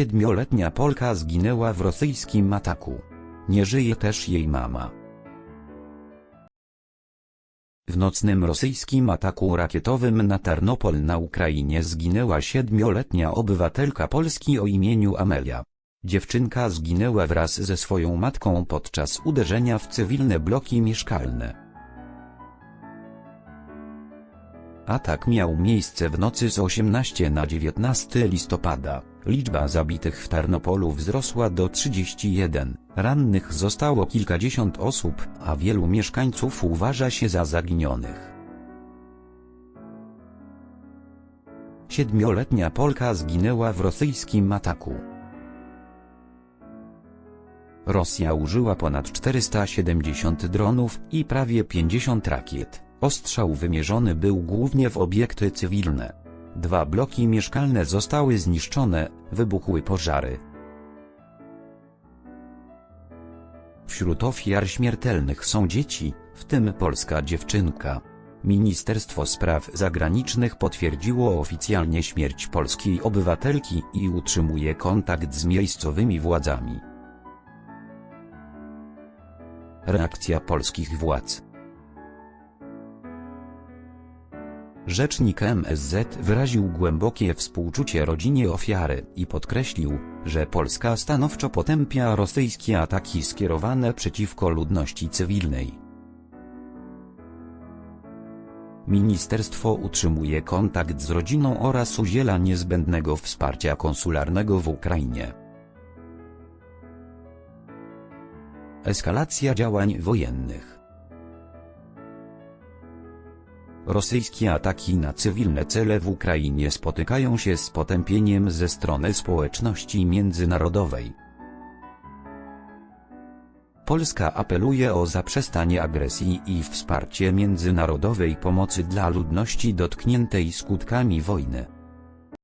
Siedmioletnia Polka zginęła w rosyjskim ataku. Nie żyje też jej mama. W nocnym rosyjskim ataku rakietowym na Tarnopol na Ukrainie zginęła siedmioletnia obywatelka Polski o imieniu Amelia. Dziewczynka zginęła wraz ze swoją matką podczas uderzenia w cywilne bloki mieszkalne. Atak miał miejsce w nocy z 18 na 19 listopada. Liczba zabitych w Tarnopolu wzrosła do 31, rannych zostało kilkadziesiąt osób, a wielu mieszkańców uważa się za zaginionych. Siedmioletnia Polka zginęła w rosyjskim ataku. Rosja użyła ponad 470 dronów i prawie 50 rakiet. Ostrzał wymierzony był głównie w obiekty cywilne. Dwa bloki mieszkalne zostały zniszczone, wybuchły pożary. Wśród ofiar śmiertelnych są dzieci, w tym polska dziewczynka. Ministerstwo Spraw Zagranicznych potwierdziło oficjalnie śmierć polskiej obywatelki i utrzymuje kontakt z miejscowymi władzami. Reakcja polskich władz Rzecznik MSZ wyraził głębokie współczucie rodzinie ofiary i podkreślił, że Polska stanowczo potępia rosyjskie ataki skierowane przeciwko ludności cywilnej. Ministerstwo utrzymuje kontakt z rodziną oraz udziela niezbędnego wsparcia konsularnego w Ukrainie. Eskalacja działań wojennych Rosyjskie ataki na cywilne cele w Ukrainie spotykają się z potępieniem ze strony społeczności międzynarodowej. Polska apeluje o zaprzestanie agresji i wsparcie międzynarodowej pomocy dla ludności dotkniętej skutkami wojny.